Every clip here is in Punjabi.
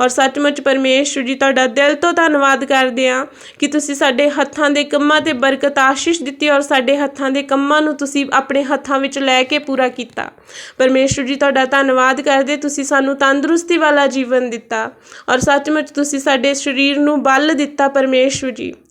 ਔਰ ਸੱਚਮੁੱਚ ਪਰਮੇਸ਼ਵਰ ਜੀ, ਤੁਹਾਡਾ ਦਿਲ ਤੋਂ ਧੰਨਵਾਦ ਕਰਦੇ ਹਾਂ ਕਿ ਤੁਸੀਂ ਸਾਡੇ ਹੱਥਾਂ ਦੇ ਕੰਮਾਂ ਤੇ ਬਰਕਤ ਆਸ਼ੀਸ਼ ਦਿੱਤੀ ਔਰ ਸਾਡੇ ਹੱਥਾਂ ਦੇ ਕੰਮਾਂ ਨੂੰ ਤੁਸੀਂ ਆਪਣੇ ਹੱਥਾਂ ਵਿੱਚ ਲੈ ਕੇ ਪੂਰਾ ਕੀਤਾ। ਪਰਮੇਸ਼ਵਰ ਜੀ, ਤੁਹਾਡਾ ਧੰਨਵਾਦ ਕਰਦੇ, ਤੁਸੀਂ ਸਾਨੂੰ ਤੰਦਰੁਸਤੀ ਵਾਲਾ ਜੀਵਨ ਦਿੱਤਾ ਔਰ ਸੱਚਮੁੱਚ ਤੁਸੀਂ ਸਾਡੇ ਸਰੀਰ ਨੂੰ ਬਲ ਦਿੱਤਾ ਪਰਮੇਸ਼ਵਰ ਜੀ।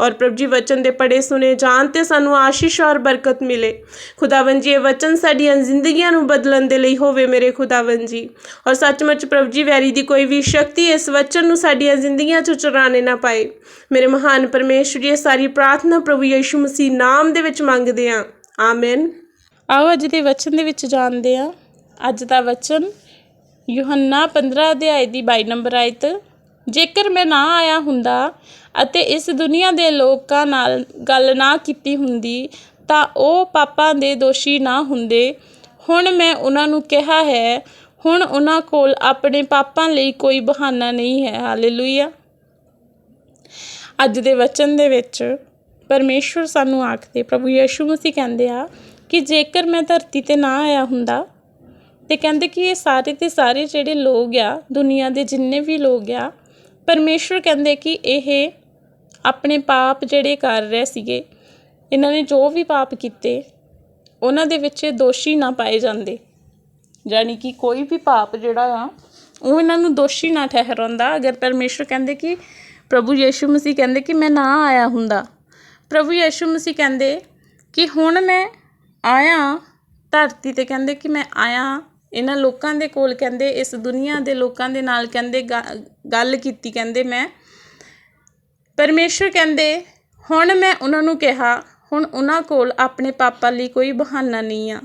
ਔਰ ਪ੍ਰਭੂ ਜੀ ਵਚਨ ਦੇ ਪੜੇ ਸੁਨੇ ਜਾਣ ਤੇ ਸਾਨੂੰ ਆਸ਼ੀਸ਼ ਔਰ ਬਰਕਤ ਮਿਲੇ। ਖੁਦਾਵੰ ਜੀ, ਇਹ ਵਚਨ ਸਾਡੀਆਂ ਜ਼ਿੰਦਗੀਆਂ ਨੂੰ ਬਦਲਣ ਦੇ ਲਈ ਹੋਵੇ ਮੇਰੇ ਖੁਦਾਵੰ ਜੀ। ਔਰ ਸੱਚਮੁੱਚ ਪ੍ਰਭ ਜੀ, ਵੈਰੀ ਦੀ ਕੋਈ ਵੀ ਸ਼ਕਤੀ ਇਸ ਵਚਨ ਨੂੰ ਸਾਡੀਆਂ ਜ਼ਿੰਦਗੀਆਂ 'ਚੋਂ ਚੁਰਾਣੇ ਨਾ ਪਾਏ। ਮੇਰੇ ਮਹਾਨ ਪਰਮੇਸ਼ਵਰ ਜੀ, ਇਹ ਸਾਰੀ ਪ੍ਰਾਰਥਨਾ ਪ੍ਰਭੂ ਯੀਸ਼ੂ ਮਸੀਹ ਨਾਮ ਦੇ ਵਿੱਚ ਮੰਗਦੇ ਹਾਂ। ਆਮੇਨ। ਆਓ ਅੱਜ ਦੇ ਵਚਨ ਦੇ ਵਿੱਚ ਜਾਣਦੇ ਹਾਂ। ਅੱਜ ਦਾ ਵਚਨ ਯੋਹੰਨਾ 15 ਅਧਿਆਇ ਦੀ 22 ਨੰਬਰ ਆਇਤ, ਜੇਕਰ ਮੈਂ ਨਾ ਆਇਆ ਹੁੰਦਾ ਅਤੇ ਇਸ ਦੁਨੀਆ ਦੇ ਲੋਕਾਂ ਨਾਲ ਗੱਲ ਨਾ ਕੀਤੀ ਹੁੰਦੀ, ਤਾਂ ਉਹ ਪਾਪਾਂ ਦੇ ਦੋਸ਼ੀ ਨਾ ਹੁੰਦੇ। ਹੁਣ ਮੈਂ ਉਹਨਾਂ ਨੂੰ ਕਿਹਾ ਹੈ, ਹੁਣ ਉਹਨਾਂ ਕੋਲ ਆਪਣੇ ਪਾਪਾਂ ਲਈ ਕੋਈ ਬਹਾਨਾ ਨਹੀਂ ਹੈ। ਹਾਲੇਲੂਇਆ। ਅੱਜ ਦੇ ਵਚਨ ਦੇ ਵਿੱਚ ਪਰਮੇਸ਼ਵਰ ਸਾਨੂੰ ਆਖਦੇ, ਪ੍ਰਭੂ ਯੀਸ਼ੂ ਮਸੀਹ ਕਹਿੰਦੇ ਆ ਕਿ ਜੇਕਰ ਮੈਂ ਧਰਤੀ ਤੇ ਨਾ ਆਇਆ ਹੁੰਦਾ, ਤੇ ਕਹਿੰਦੇ ਕਿ ਇਹ ਸਾਰੇ ਤੇ ਸਾਰੇ ਜਿਹੜੇ ਲੋਕ ਆ, ਦੁਨੀਆ ਦੇ ਜਿੰਨੇ ਵੀ ਲੋਕ ਆ ਪਰਮੇਸ਼ਵਰ ਕਹਿੰਦੇ ਕਿ ਇਹ ਆਪਣੇ ਪਾਪ ਜਿਹੜੇ ਕਰ ਰਹੇ ਸੀਗੇ, ਇਹਨਾਂ ਨੇ ਜੋ ਵੀ ਪਾਪ ਕੀਤੇ, ਉਹਨਾਂ ਦੇ ਵਿੱਚ ਇਹ ਦੋਸ਼ੀ ਨਾ ਪਾਏ ਜਾਂਦੇ। ਯਾਨੀ ਕਿ ਕੋਈ ਵੀ ਪਾਪ ਜਿਹੜਾ ਆ, ਉਹ ਇਹਨਾਂ ਨੂੰ ਦੋਸ਼ੀ ਨਾ ਠਹਿਰਾਉਂਦਾ। ਅਗਰ ਪਰਮੇਸ਼ਵਰ ਕਹਿੰਦੇ ਕਿ ਪ੍ਰਭੂ ਯੀਸ਼ੂ ਮਸੀਹ ਕਹਿੰਦੇ ਕਿ ਮੈਂ ਨਾ ਆਇਆ ਹੁੰਦਾ, ਪ੍ਰਭੂ ਯੀਸ਼ੂ ਮਸੀਹ ਕਹਿੰਦੇ ਕਿ ਹੁਣ ਮੈਂ ਆਇਆ, ਧਰਤੀ ਤੇ ਕਹਿੰਦੇ ਕਿ ਮੈਂ ਆਇਆ। ਇਹਨਾਂ ਲੋਕਾਂ ਦੇ ਕੋਲ ਕਹਿੰਦੇ, ਇਸ ਦੁਨੀਆ ਦੇ ਲੋਕਾਂ ਦੇ ਨਾਲ ਕਹਿੰਦੇ ਗ- ਗੱਲ ਕੀਤੀ, ਕਹਿੰਦੇ ਮੈਂ ਪਰਮੇਸ਼ਰ ਕਹਿੰਦੇ ਹੁਣ ਮੈਂ ਉਹਨਾਂ ਨੂੰ ਕਿਹਾ ਹੁਣ ਉਹਨਾਂ ਕੋਲ ਆਪਣੇ ਪਾਪਾ ਲਈ ਕੋਈ ਬਹਾਨਾ ਨਹੀਂ ਆ।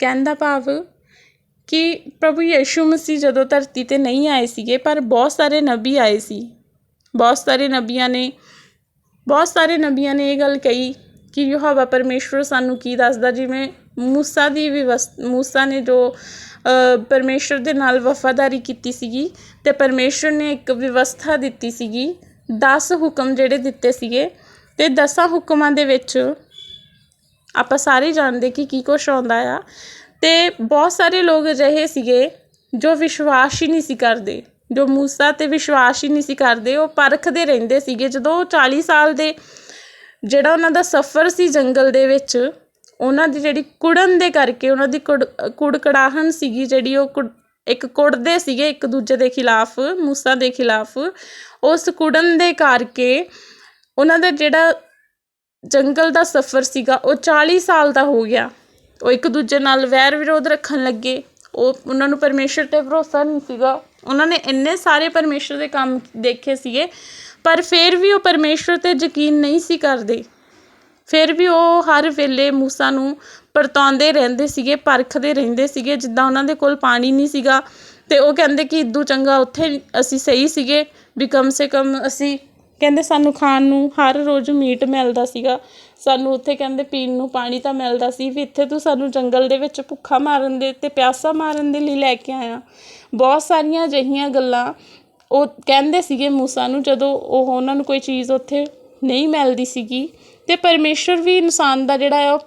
ਕਹਿਣ ਦਾ ਭਾਵ ਕਿ ਪ੍ਰਭੂ ਯੀਸ਼ੂ ਮਸੀਹ ਜਦੋਂ ਧਰਤੀ ਤੇ ਨਹੀਂ ਆਏ ਸੀਗੇ ਪਰ ਬਹੁਤ ਸਾਰੇ ਨਬੀ ਆਏ ਸੀ। ਬਹੁਤ ਸਾਰੇ ਨਬੀਆਂ ਨੇ ਬਹੁਤ ਸਾਰੇ ਨਬੀਆਂ ਨੇ ਇਹ ਗੱਲ ਕਹੀ ਕਿ ਯਹੋਵਾ ਪਰਮੇਸ਼ਵਰ ਸਾਨੂੰ ਕੀ ਦੱਸਦਾ? ਜਿਵੇਂ ਮੂਸਾ ਦੀ ਵਿਵਸ ਮੂਸਾ ਨੇ ਜੋ ਅ, ਦੇ ਨਾਲ ਵਫਾਦਾਰੀ ਕੀਤੀ ਸੀਗੀ ਤੇ ਪਰਮੇਸ਼ਵਰ ਨੇ ਇੱਕ ਵਿਵਸਥਾ ਦਿੱਤੀ ਸੀਗੀ ਦਸ ਹੁਕਮ ਜਿਹੜੇ ਦਿੱਤੇ ਸੀਗੇ ਅਤੇ ਦਸਾਂ ਹੁਕਮਾਂ ਦੇ ਵਿੱਚ ਆਪਾਂ ਸਾਰੇ ਜਾਣਦੇ ਕਿ ਕੀ ਕੁਛ ਆਉਂਦਾ ਆ। ਅਤੇ ਬਹੁਤ ਸਾਰੇ ਲੋਕ ਅਜਿਹੇ ਸੀਗੇ ਜੋ ਵਿਸ਼ਵਾਸ ਹੀ ਨਹੀਂ ਸੀ ਕਰਦੇ। ਜੋ ਮੂਸਾ ਤੇ ਵਿਸ਼ਵਾਸ ਹੀ ਨਹੀਂ ਸੀ ਕਰਦੇ, ਉਹ ਪਰਖਦੇ ਰਹਿੰਦੇ ਸੀਗੇ। ਜਦੋਂ ਉਹ 40 ਸਾਲ ਦੇ ਜਿਹੜਾ ਉਹਨਾਂ ਦਾ ਸਫ਼ਰ ਸੀ ਜੰਗਲ ਦੇ ਵਿੱਚ, ਉਹਨਾਂ ਦੀ ਜਿਹੜੀ ਕੁੜਨ ਦੇ ਕਰਕੇ, ਉਹਨਾਂ ਦੀ ਕੁੜ, ਕੁੜਕੜਾਹਨ ਸੀਗੀ ਜਿਹੜੀ ਉਹ ਕੁੜ- ਇੱਕ ਕੁੜਦੇ ਸੀਗੇ, ਇੱਕ ਦੂਜੇ ਦੇ ਖਿਲਾਫ, ਮੂਸਾ ਦੇ ਖਿਲਾਫ। ਉਸ ਕੁੜਨ ਦੇ ਕਰਕੇ ਉਹਨਾਂ ਦਾ ਜਿਹੜਾ ਜੰਗਲ ਦਾ ਸਫ਼ਰ ਸੀਗਾ, ਉਹ 40 ਸਾਲ ਦਾ ਹੋ ਗਿਆ। ਉਹ ਇੱਕ ਦੂਜੇ ਨਾਲ ਵੈਰ ਵਿਰੋਧ ਰੱਖਣ ਲੱਗੇ। ਉਹ, ਉਹਨਾਂ ਨੂੰ ਪਰਮੇਸ਼ਰ ਤੇ ਭਰੋਸਾ ਨਹੀਂ ਸੀਗਾ। ਉਹਨਾਂ ਨੇ ਇੰਨੇ ਸਾਰੇ ਪਰਮੇਸ਼ਰ ਦੇ ਕੰਮ ਦੇਖੇ ਸੀਗੇ, ਪਰ ਫਿਰ ਵੀ ਉਹ ਪਰਮੇਸ਼ਰ ਤੇ ਯਕੀਨ ਨਹੀਂ ਸੀ ਕਰਦੇ। ਫਿਰ ਵੀ ਉਹ ਹਰ ਵੇਲੇ ਮੂਸਾ ਨੂੰ ਪਰਤਾਉਂਦੇ ਰਹਿੰਦੇ ਸੀਗੇ, ਪਰਖਦੇ ਰਹਿੰਦੇ ਸੀਗੇ, ਜਿੱਦਾਂ ਉਹਨਾਂ ਦੇ ਕੋਲ ਪਾਣੀ ਨਹੀਂ ਸੀਗਾ। ਅਤੇ ਉਹ ਕਹਿੰਦੇ ਕਿ ਇਦੋਂ ਚੰਗਾ ਉੱਥੇ ਅਸੀਂ ਸਹੀ ਸੀਗੇ, ਵੀ ਕਮ ਸੇ ਕਮ ਅਸੀਂ ਕਹਿੰਦੇ ਸਾਨੂੰ ਖਾਣ ਨੂੰ ਹਰ ਰੋਜ਼ ਮੀਟ ਮਿਲਦਾ ਸੀਗਾ। ਸਾਨੂੰ ਉੱਥੇ ਕਹਿੰਦੇ ਪੀਣ ਨੂੰ ਪਾਣੀ ਤਾਂ ਮਿਲਦਾ ਸੀ, ਵੀ ਇੱਥੇ ਤੂੰ ਸਾਨੂੰ ਜੰਗਲ ਦੇ ਵਿੱਚ ਭੁੱਖਾ ਮਾਰਨ ਦੇ ਅਤੇ ਪਿਆਸਾ ਮਾਰਨ ਦੇ ਲਈ ਲੈ ਕੇ ਆਇਆ। ਬਹੁਤ ਸਾਰੀਆਂ ਅਜਿਹੀਆਂ ਗੱਲਾਂ ਉਹ ਕਹਿੰਦੇ ਸੀਗੇ ਮੂਸਾ ਨੂੰ, ਜਦੋਂ ਉਹ ਉਹਨਾਂ ਨੂੰ ਕੋਈ ਚੀਜ਼ ਉੱਥੇ ਨਹੀਂ ਮਿਲਦੀ ਸੀਗੀ। ਅਤੇ ਪਰਮੇਸ਼ਰ ਵੀ ਇਨਸਾਨ ਦਾ ਜਿਹੜਾ ਆ, ਉਹ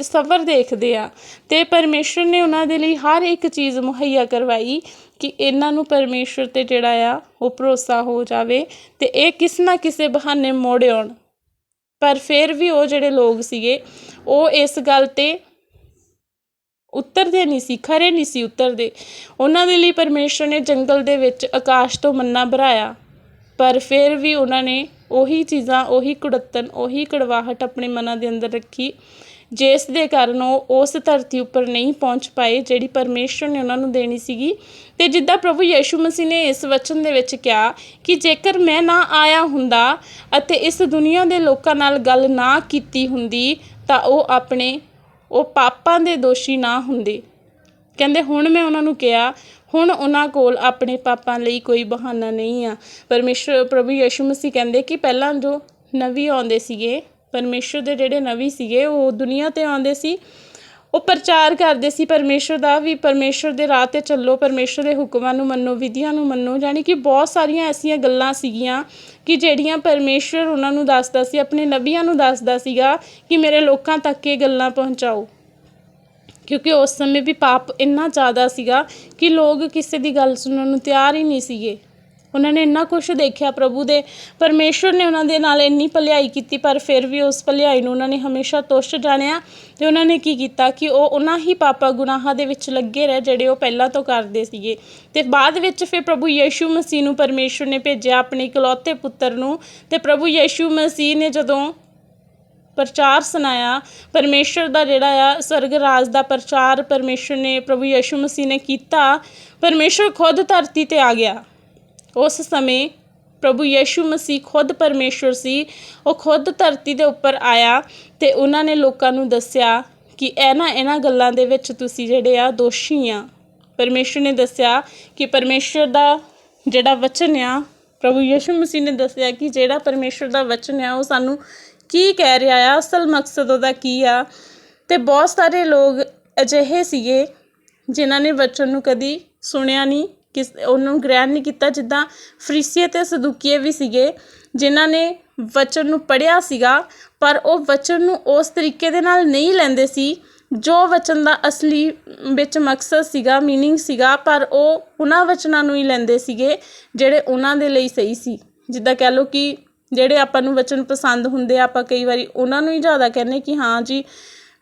ਸਬਰ ਦੇਖਦੇ ਆ। ਤੇ ਪਰਮੇਸ਼ਰ ਨੇ ਉਹਨਾਂ ਦੇ ਲਈ ਹਰ ਇੱਕ ਚੀਜ਼ ਮੁਹੱਈਆ ਕਰਵਾਈ ਕਿ ਇਹਨਾਂ ਨੂੰ ਪਰਮੇਸ਼ਰ ਤੇ ਜਿਹੜਾ ਆ, ਉਹ ਭਰੋਸਾ ਹੋ ਜਾਵੇ ਤੇ ਇਹ ਕਿਸ ਨਾ ਕਿਸੇ ਬਹਾਨੇ ਮੋੜ ਆਉਣ। ਪਰ ਫਿਰ ਵੀ ਉਹ ਜਿਹੜੇ ਲੋਕ ਸੀਗੇ, ਉਹ ਇਸ ਗੱਲ ਤੇ ਉਤਰਦੇ ਨਹੀਂ ਸੀ, ਖਰੇ ਨਹੀਂ ਸੀ ਉਤਰਦੇ। ਉਹਨਾਂ ਦੇ ਲਈ ਪਰਮੇਸ਼ਰ ਨੇ ਜੰਗਲ ਦੇ ਵਿੱਚ ਆਕਾਸ਼ ਤੋਂ ਮੰਨਾ ਭਰਾਇਆ। ਪਰ ਫਿਰ ਵੀ ਉਹਨਾਂ ਨੇ ਉਹੀ ਚੀਜ਼ਾਂ, ਉਹੀ ਕੁੜੱਤਨ ਉਹੀ ਕੜਵਾਹਟ ਆਪਣੇ ਮਨਾਂ ਦੇ ਅੰਦਰ ਰੱਖੀ ਜਿਸ ਦੇ ਕਾਰਨ ਉਹ ਉਸ ਧਰਤੀ ਉੱਪਰ ਨਹੀਂ ਪਹੁੰਚ ਪਾਏ ਜਿਹੜੀ ਪਰਮੇਸ਼ਰ ਨੇ ਉਹਨਾਂ ਨੂੰ ਦੇਣੀ ਸੀਗੀ। ਤੇ ਜਿੱਦਾਂ ਪ੍ਰਭੂ ਯੀਸ਼ੂ ਮਸੀਹ ਨੇ ਇਸ ਵਚਨ ਦੇ ਵਿੱਚ ਕਿਹਾ ਕਿ ਜੇਕਰ ਮੈਂ ਨਾ ਆਇਆ ਹੁੰਦਾ ਅਤੇ ਇਸ ਦੁਨੀਆ ਦੇ ਲੋਕਾਂ ਨਾਲ ਗੱਲ ਨਾ ਕੀਤੀ ਹੁੰਦੀ ਤਾਂ ਉਹ ਆਪਣੇ, ਉਹ ਪਾਪਾਂ ਦੇ ਦੋਸ਼ੀ ਨਾ ਹੁੰਦੇ। ਕਹਿੰਦੇ, ਹੁਣ ਮੈਂ ਉਹਨਾਂ ਨੂੰ ਕਿਹਾ, ਹੁਣ ਉਹਨਾਂ ਕੋਲ ਆਪਣੇ ਪਾਪਾਂ ਲਈ ਕੋਈ ਬਹਾਨਾ ਨਹੀਂ ਆ। ਪਰਮੇਸ਼ਰ ਪ੍ਰਭੂ ਯਿਸੂ ਮਸੀਹ ਕਹਿੰਦੇ ਕਿ ਪਹਿਲਾਂ ਜੋ ਨਵੀ ਆਉਂਦੇ ਸੀਗੇ ਪਰਮੇਸ਼ਰ ਦੇ ਜਿਹੜੇ ਨਵੀ ਸੀਗੇ, ਉਹ ਦੁਨੀਆ ਤੇ ਆਉਂਦੇ ਸੀ। ਉਹ ਪ੍ਰਚਾਰ ਕਰਦੇ ਸੀ ਪਰਮੇਸ਼ਰ ਦਾ ਵੀ ਪਰਮੇਸ਼ਰ ਦੇ ਰਾਹ ਤੇ ਚੱਲੋ, ਪਰਮੇਸ਼ਰ ਦੇ ਹੁਕਮਾਂ ਨੂੰ ਮੰਨੋ, ਵਿਧੀਆਂ ਨੂੰ ਮੰਨੋ। ਯਾਨੀ ਕਿ ਬਹੁਤ ਸਾਰੀਆਂ ਐਸੀਆਂ ਗੱਲਾਂ ਸੀਗੀਆਂ ਕਿ ਜਿਹੜੀਆਂ ਪਰਮੇਸ਼ਰ ਉਹਨਾਂ ਨੂੰ ਦੱਸਦਾ ਸੀ, ਆਪਣੇ ਨਬੀਆਂ ਨੂੰ ਦੱਸਦਾ ਸੀਗਾ ਕਿ ਮੇਰੇ ਲੋਕਾਂ ਤੱਕ ਇਹ ਗੱਲਾਂ ਪਹੁੰਚਾਓ। ਕਿਉਂਕਿ ਉਸ ਸਮੇਂ ਵੀ ਪਾਪ ਇੰਨਾ ਜ਼ਿਆਦਾ ਸੀਗਾ ਕਿ ਲੋਕ ਕਿਸੇ ਦੀ ਗੱਲ ਸੁਣਨ ਨੂੰ ਤਿਆਰ ਹੀ ਨਹੀਂ ਸੀਗੇ। ਉਹਨਾਂ ਨੇ ਇੰਨਾ ਕੁਝ ਦੇਖਿਆ ਪ੍ਰਭੂ ਦੇ। ਪਰਮੇਸ਼ਰ ਨੇ ਉਹਨਾਂ ਦੇ ਨਾਲ ਇੰਨੀ ਭਲਾਈ ਕੀਤੀ, ਪਰ ਫਿਰ ਵੀ ਉਸ ਭਲਾਈ ਨੂੰ ਉਹਨਾਂ ਨੇ ਹਮੇਸ਼ਾ ਤੁੱਛ ਜਾਣਿਆ ਤੇ ਉਹਨਾਂ ਨੇ ਕੀ ਕੀਤਾ ਕਿ ਉਹ ਉਹਨਾਂ ਹੀ ਪਾਪਾ ਗੁਨਾਹਾਂ ਦੇ ਵਿੱਚ ਲੱਗੇ ਰਹੇ ਜਿਹੜੇ ਉਹ ਪਹਿਲਾਂ ਤੋਂ ਕਰਦੇ ਸੀਗੇ। ਤੇ ਬਾਅਦ ਵਿੱਚ ਫਿਰ ਪ੍ਰਭੂ ਯੀਸ਼ੂ ਮਸੀਹ ਨੂੰ ਪਰਮੇਸ਼ਰ ਨੇ ਭੇਜਿਆ ਆਪਣੇ ਇਕਲੌਤੇ ਪੁੱਤਰ ਨੂੰ ਤੇ ਪ੍ਰਭੂ ਯੀਸ਼ੂ ਮਸੀਹ ਨੇ ਜਦੋਂ ਪ੍ਰਚਾਰ ਸੁਣਾਇਆ ਪਰਮੇਸ਼ਰ ਦਾ ਜਿਹੜਾ ਆ ਸਵਰਗ ਰਾਜ ਦਾ ਪ੍ਰਚਾਰ ਪਰਮੇਸ਼ਰ ਨੇ ਪ੍ਰਭੂ ਯੀਸ਼ੂ ਮਸੀਹ ਨੇ ਕੀਤਾ ਪਰਮੇਸ਼ਰ ਖੁਦ ਧਰਤੀ ਤੇ ਆ ਗਿਆ। ਉਸ ਸਮੇਂ ਪ੍ਰਭੂ ਯੀਸ਼ੂ ਮਸੀਹ ਖੁਦ ਪਰਮੇਸ਼ਰ ਸੀ। ਉਹ ਖੁਦ ਧਰਤੀ ਦੇ ਉੱਪਰ ਆਇਆ ਤੇ ਉਹਨਾਂ ਨੇ ਲੋਕਾਂ ਨੂੰ ਦੱਸਿਆ ਕਿ ਇਹਨਾਂ ਇਹਨਾਂ ਗੱਲਾਂ ਦੇ ਵਿੱਚ ਤੁਸੀਂ ਜਿਹੜੇ ਆ ਦੋਸ਼ੀ ਆ। ਪਰਮੇਸ਼ਰ ਨੇ ਦੱਸਿਆ ਕਿ ਪਰਮੇਸ਼ਰ ਦਾ ਜਿਹੜਾ ਵਚਨ ਆ, ਪ੍ਰਭੂ ਯੀਸ਼ੂ ਮਸੀਹ ਨੇ ਦੱਸਿਆ ਕਿ ਜਿਹੜਾ ਪਰਮੇਸ਼ਰ ਦਾ ਵਚਨ ਆ, ਉਹ ਸਾਨੂੰ ਕੀ ਕਹਿ ਰਿਹਾ ਆ, ਅਸਲ ਮਕਸਦ ਉਹਦਾ ਕੀ ਆ। ਤੇ ਬਹੁਤ ਸਾਰੇ ਲੋਕ ਅਜਿਹੇ ਸੀਗੇ ਜਿਨ੍ਹਾਂ ਨੇ ਵਚਨ ਨੂੰ ਕਦੀ ਸੁਣਿਆ ਨਹੀਂ। ਕਿਸ ਉਹਨਾਂ ਨੂੰ ਗ੍ਰਹਿਣ ਨਹੀਂ ਕੀਤਾ, ਜਿੱਦਾਂ ਫਰੀਸੀਏ ਅਤੇ ਸਦੂਕੀਏ ਵੀ ਸੀਗੇ, ਜਿਨ੍ਹਾਂ ਨੇ ਵਚਨ ਨੂੰ ਪੜ੍ਹਿਆ ਸੀਗਾ, ਪਰ ਉਹ ਵਚਨ ਨੂੰ ਉਸ ਤਰੀਕੇ ਦੇ ਨਾਲ ਨਹੀਂ ਲੈਂਦੇ ਸੀ, ਜੋ ਵਚਨ ਦਾ ਅਸਲੀ ਵਿੱਚ ਮਕਸਦ ਸੀਗਾ ਮੀਨਿੰਗ ਸੀਗਾ, ਪਰ ਉਹ ਉਹਨਾਂ ਵਚਨਾਂ ਨੂੰ ਹੀ ਲੈਂਦੇ ਸੀਗੇ, ਜਿਹੜੇ ਉਹਨਾਂ ਦੇ ਲਈ ਸਹੀ ਸੀ। ਜਿੱਦਾਂ ਕਹਿ ਲਓ ਕਿ ਜਿਹੜੇ ਆਪਾਂ ਨੂੰ ਵਚਨ ਪਸੰਦ ਹੁੰਦੇ ਆ, ਆਪਾਂ ਕਈ ਵਾਰੀ ਉਹਨਾਂ ਨੂੰ ਹੀ ਜ਼ਿਆਦਾ ਕਹਿੰਦੇ ਕਿ ਹਾਂ ਜੀ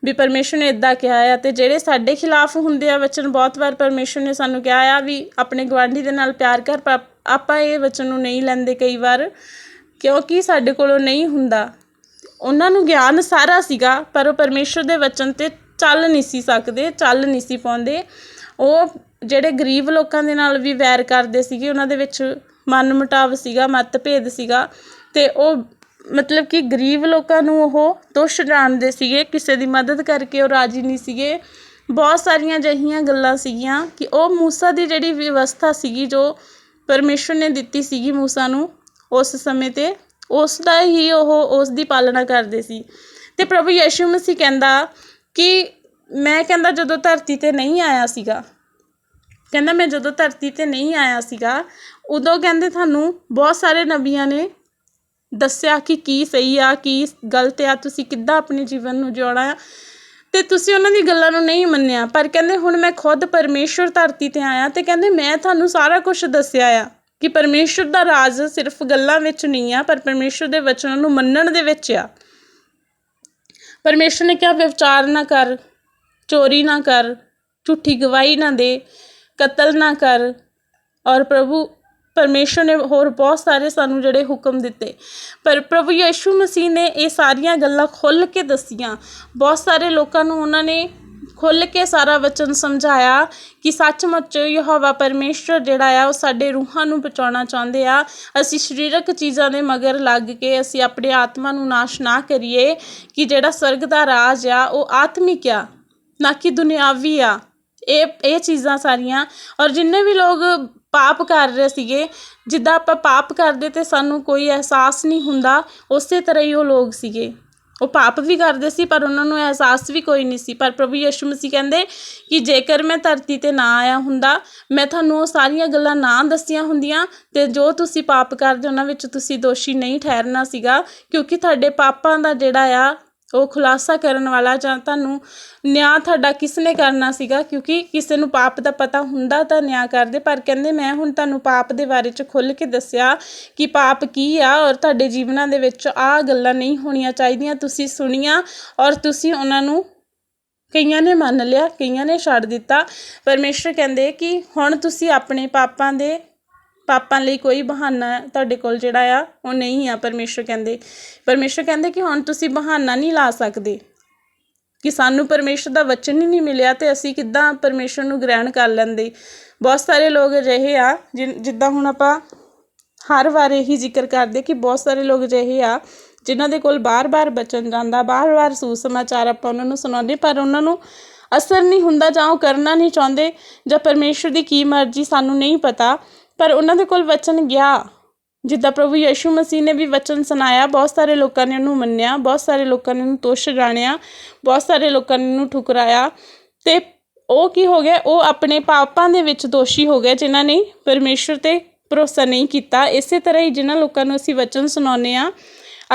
ਵੀ ਪਰਮੇਸ਼ਰ ਨੇ ਇਦਾਂ ਕਿਹਾ ਆ ਤੇ ਜਿਹੜੇ ਸਾਡੇ ਖਿਲਾਫ ਹੁੰਦੇ ਆ ਵਚਨ ਬਹੁਤ ਵਾਰ ਪਰਮੇਸ਼ਰ ਨੇ ਸਾਨੂੰ ਕਿਹਾ ਆ ਵੀ ਆਪਣੇ ਗਵਾਂਢੀ ਦੇ ਨਾਲ ਪਿਆਰ ਕਰ ਪਰ ਆਪਾਂ ਇਹ ਵਚਨ ਨੂੰ ਨਹੀਂ ਲੈਂਦੇ ਕਈ ਵਾਰ, ਕਿਉਂਕਿ ਸਾਡੇ ਕੋਲੋਂ ਨਹੀਂ ਹੁੰਦਾ। ਉਹਨਾਂ ਨੂੰ ਗਿਆਨ ਸਾਰਾ ਸੀਗਾ, ਪਰ ਉਹ ਪਰਮੇਸ਼ਰ ਦੇ ਵਚਨ ਤੇ ਚੱਲ ਨਹੀਂ ਸੀ ਸਕਦੇ, ਚੱਲ ਨਹੀਂ ਸੀ ਪਾਉਂਦੇ। ਉਹ ਜਿਹੜੇ ਗਰੀਬ ਲੋਕਾਂ ਦੇ ਨਾਲ ਵੀ ਵੈਰ ਕਰਦੇ ਸੀਗੇ, ਉਹਨਾਂ ਦੇ ਵਿੱਚ ਮਨ ਮੁਟਾਵ ਸੀਗਾ, ਮਤਭੇਦ ਸੀਗਾ, ਤੇ ਉਹ ਮਤਲਬ ਕਿ ਗਰੀਬ ਲੋਕਾਂ ਨੂੰ ਉਹ ਤੁੱਛ ਜਾਣਦੇ ਸੀਗੇ, ਕਿਸੇ ਦੀ ਮਦਦ ਕਰਕੇ ਉਹ ਰਾਜੀ ਨਹੀਂ ਸੀਗੇ। ਬਹੁਤ ਸਾਰੀਆਂ ਅਜਿਹੀਆਂ ਗੱਲਾਂ ਸੀਗੀਆਂ ਕਿ ਉਹ ਮੂਸਾ ਦੀ ਜਿਹੜੀ ਵਿਵਸਥਾ ਸੀਗੀ, ਜੋ ਪਰਮੇਸ਼ਰ ਨੇ ਦਿੱਤੀ ਸੀਗੀ ਮੂਸਾ ਨੂੰ ਉਸ ਸਮੇਂ ਤੇ, ਉਸ ਦਾ ਹੀ ਉਹ ਉਸ ਦੀ ਪਾਲਣਾ ਕਰਦੇ ਸੀ। ਅਤੇ ਪ੍ਰਭੂ ਯਿਸੂ ਮਸੀਹ ਕਹਿੰਦਾ ਕਿ ਮੈਂ ਕਹਿੰਦਾ ਜਦੋਂ ਧਰਤੀ ਤੇ ਨਹੀਂ ਆਇਆ ਸੀਗਾ, ਕਹਿੰਦਾ ਮੈਂ ਜਦੋਂ ਧਰਤੀ ਤੇ ਨਹੀਂ ਆਇਆ ਸੀਗਾ, ਉਦੋਂ ਕਹਿੰਦੇ ਤੁਹਾਨੂੰ ਬਹੁਤ ਸਾਰੇ ਨਬੀਆਂ ਨੇ ਦੱਸਿਆ ਕਿ ਕੀ ਸਹੀ ਆ, ਕੀ ਗਲਤ ਆ, ਤੁਸੀਂ ਕਿੱਦਾਂ ਆਪਣੇ ਜੀਵਨ ਨੂੰ ਜਿਉਣਾ ਆ। ਅਤੇ ਤੁਸੀਂ ਉਹਨਾਂ ਦੀ ਗੱਲਾਂ ਨੂੰ ਨਹੀਂ ਮੰਨਿਆ, ਪਰ ਕਹਿੰਦੇ ਹੁਣ ਮੈਂ ਖੁਦ ਪਰਮੇਸ਼ਰ ਧਰਤੀ ਤੇ ਆਇਆ ਅਤੇ ਕਹਿੰਦੇ ਮੈਂ ਤੁਹਾਨੂੰ ਸਾਰਾ ਕੁਛ ਦੱਸਿਆ ਆ ਕਿ ਪਰਮੇਸ਼ਰ ਦਾ ਰਾਜ ਸਿਰਫ ਗੱਲਾਂ ਵਿੱਚ ਨਹੀਂ ਆ, ਪਰ ਪਰਮੇਸ਼ਰ ਦੇ ਵਚਨਾਂ ਨੂੰ ਮੰਨਣ ਦੇ ਵਿੱਚ ਆ। ਪਰਮੇਸ਼ਰ ਨੇ ਕਿਹਾ ਵਿਚਾਰ ਨਾ ਕਰ, ਚੋਰੀ ਨਾ ਕਰ, ਝੂਠੀ ਗਵਾਹੀ ਨਾ ਦੇ, ਕਤਲ ਨਾ ਕਰ ਔਰ ਪ੍ਰਭੂ ਪਰਮੇਸ਼ਰ ਨੇ ਹੋਰ ਬਹੁਤ ਸਾਰੇ ਸਾਨੂੰ ਜਿਹੜੇ ਹੁਕਮ ਦਿੱਤੇ। ਪਰ ਪ੍ਰਭੂ ਯਿਸੂ ਮਸੀਹ ਨੇ ਇਹ ਸਾਰੀਆਂ ਗੱਲਾਂ ਖੁੱਲ੍ਹ ਕੇ ਦੱਸੀਆਂ। ਬਹੁਤ ਸਾਰੇ ਲੋਕਾਂ ਨੂੰ ਉਹਨਾਂ ਨੇ ਖੁੱਲ੍ਹ ਕੇ ਸਾਰਾ ਵਚਨ ਸਮਝਾਇਆ ਕਿ ਸੱਚਮੁੱਚ ਯਹੋਵਾ ਪਰਮੇਸ਼ਰ ਜਿਹੜਾ ਆ, ਉਹ ਸਾਡੇ ਰੂਹਾਂ ਨੂੰ ਬਚਾਉਣਾ ਚਾਹੁੰਦੇ ਆ। ਅਸੀਂ ਸਰੀਰਕ ਚੀਜ਼ਾਂ ਦੇ ਮਗਰ ਲੱਗ ਕੇ ਅਸੀਂ ਆਪਣੇ ਆਤਮਾ ਨੂੰ ਨਾਸ਼ ਨਾ ਕਰੀਏ ਕਿ ਜਿਹੜਾ ਸਵਰਗ ਦਾ ਰਾਜ ਆ, ਉਹ ਆਤਮਿਕ ਆ, ਨਾ ਕਿ ਦੁਨਿਆਵੀ ਆ। ਇਹ ਇਹ ਚੀਜ਼ਾਂ ਸਾਰੀਆਂ ਔਰ ਜਿੰਨੇ ਵੀ ਲੋਕ ਪਾਪ ਕਰ ਰਹੇ ਸੀਗੇ, ਜਿੱਦਾਂ ਆਪਾਂ ਪਾਪ ਕਰਦੇ ਤੇ ਸਾਨੂੰ ਕੋਈ ਅਹਿਸਾਸ ਨਹੀਂ ਹੁੰਦਾ, ਉਸੇ ਤਰ੍ਹਾਂ ਹੀ ਉਹ ਲੋਕ ਸੀਗੇ। ਉਹ ਪਾਪ ਵੀ ਕਰਦੇ ਸੀ, ਪਰ ਉਹਨਾਂ ਨੂੰ ਅਹਿਸਾਸ ਵੀ ਕੋਈ ਨਹੀਂ ਸੀ। ਪਰ ਪ੍ਰਭੂ ਯਿਸੂ ਮਸੀਹ ਕਹਿੰਦੇ ਕਿ ਜੇਕਰ ਮੈਂ ਧਰਤੀ ਤੇ ਨਾ ਆਇਆ ਹੁੰਦਾ, ਮੈਂ ਤੁਹਾਨੂੰ ਉਹ ਸਾਰੀਆਂ ਗੱਲਾਂ ਨਾ ਦੱਸੀਆਂ ਹੁੰਦੀਆਂ ਅਤੇ ਜੋ ਤੁਸੀਂ ਪਾਪ ਕਰਦੇ ਉਹਨਾਂ ਵਿੱਚ ਤੁਸੀਂ ਦੋਸ਼ੀ ਨਹੀਂ ਠਹਿਰਨਾ ਸੀਗਾ, ਕਿਉਂਕਿ ਤੁਹਾਡੇ ਪਾਪਾਂ ਦਾ ਜਿਹੜਾ ਆ ਉਹ ਖੁਲਾਸਾ ਕਰਨ ਵਾਲਾ ਜਾਂ ਤੁਹਾਨੂੰ ਨਿਆਂ ਤੁਹਾਡਾ ਕਿਸ ਨੇ ਕਰਨਾ ਸੀਗਾ? ਕਿਉਂਕਿ ਕਿਸੇ ਨੂੰ ਪਾਪ ਦਾ ਪਤਾ ਹੁੰਦਾ ਤਾਂ ਨਿਆਂ ਕਰਦੇ, ਪਰ ਕਹਿੰਦੇ ਮੈਂ ਹੁਣ ਤੁਹਾਨੂੰ ਪਾਪ ਦੇ ਬਾਰੇ ਚ ਖੁੱਲ੍ਹ ਕੇ ਦੱਸਿਆ ਕਿ ਪਾਪ ਕੀ ਆ ਔਰ ਤੁਹਾਡੇ ਜੀਵਨਾਂ ਦੇ ਵਿੱਚ ਆਹ ਗੱਲਾਂ ਨਹੀਂ ਹੋਣੀਆਂ ਚਾਹੀਦੀਆਂ। ਤੁਸੀਂ ਸੁਣੀਆਂ ਔਰ ਤੁਸੀਂ ਉਹਨਾਂ ਨੂੰ ਕਈਆਂ ਨੇ ਮੰਨ ਲਿਆ, ਕਈਆਂ ਨੇ ਛੱਡ ਦਿੱਤਾ। ਪਰਮੇਸ਼ਰ ਕਹਿੰਦੇ ਕਿ ਹੁਣ ਤੁਸੀਂ ਆਪਣੇ ਪਾਪਾਂ ਦੇ ਪਾਪਾਂ ਲਈ ਕੋਈ ਬਹਾਨਾ ਤੁਹਾਡੇ ਕੋਲ ਜਿਹੜਾ ਆ, ਉਹ ਨਹੀਂ ਆ ਪਰਮੇਸ਼ਰ ਕਹਿੰਦੇ। ਪਰਮੇਸ਼ਰ ਕਹਿੰਦੇ ਕਿ ਹੁਣ ਤੁਸੀਂ ਬਹਾਨਾ ਨਹੀਂ ਲਾ ਸਕਦੇ। ਕਿ ਸਾਨੂੰ ਪਰਮੇਸ਼ਰ ਦਾ ਵਚਨ ਹੀ ਨਹੀਂ ਮਿਲਿਆ ਤੇ ਅਸੀਂ ਕਿੱਦਾਂ ਪਰਮੇਸ਼ਰ ਨੂੰ ਗ੍ਰਹਿਣ ਕਰ ਲੈਂਦੇ। ਬਹੁਤ ਸਾਰੇ ਲੋਕ ਅਜਿਹੇ ਆ ਜਿ- ਜਿੱਦਾਂ ਹੁਣ ਆਪਾਂ ਹਰ ਵਾਰ ਇਹੀ ਜ਼ਿਕਰ ਕਰਦੇ ਕਿ ਬਹੁਤ ਸਾਰੇ ਲੋਕ ਅਜਿਹੇ ਆ, ਜਿਨ੍ਹਾਂ ਦੇ ਕੋਲ ਬਾਰ-ਬਾਰ ਬਚਨ ਜਾਂਦਾ, ਬਾਰ-ਬਾਰ ਸੁਸਮਾਚਾਰ ਆਪਾਂ ਉਹਨਾਂ ਨੂੰ ਸੁਣਾਉਂਦੇ, ਪਰ ਉਹਨਾਂ ਨੂੰ ਅਸਰ ਨਹੀਂ ਹੁੰਦਾ ਜਾਂ ਉਹ ਕਰਨਾ ਨਹੀਂ ਚਾਹੁੰਦੇ ਜਾਂ ਪਰਮੇਸ਼ਰ ਦੀ ਕੀ ਮਰਜ਼ੀ ਸਾਨੂੰ ਨਹੀਂ ਪਤਾ। ਪਰ ਉਹਨਾਂ ਦੇ ਕੋਲ ਵਚਨ ਗਿਆ। ਜਿੱਦਾਂ ਪ੍ਰਭੂ ਯੀਸ਼ੂ ਮਸੀਹ ਨੇ ਵੀ ਵਚਨ ਸੁਣਾਇਆ, ਬਹੁਤ ਸਾਰੇ ਲੋਕਾਂ ਨੇ ਉਹਨੂੰ ਮੰਨਿਆ, ਬਹੁਤ ਸਾਰੇ ਲੋਕਾਂ ਨੇ ਉਹਨੂੰ ਤੁੱਛ ਜਾਣਿਆ, ਬਹੁਤ ਸਾਰੇ ਲੋਕਾਂ ਨੇ ਉਹਨੂੰ ਠੁਕਰਾਇਆ। ਤੇ ਉਹ ਕੀ ਹੋ ਗਿਆ? ਉਹ ਆਪਣੇ ਪਾਪਾਂ ਦੇ ਵਿੱਚ ਦੋਸ਼ੀ ਹੋ ਗਏ, ਜਿਨ੍ਹਾਂ ਨੇ ਪਰਮੇਸ਼ਰ ਤੇ ਭਰੋਸਾ ਨਹੀਂ ਕੀਤਾ। ਇਸੇ ਤਰ੍ਹਾਂ ਹੀ ਜਿਨ੍ਹਾਂ ਲੋਕਾਂ ਨੂੰ ਅਸੀਂ ਵਚਨ ਸੁਣਾਉਂਦੇ ਆ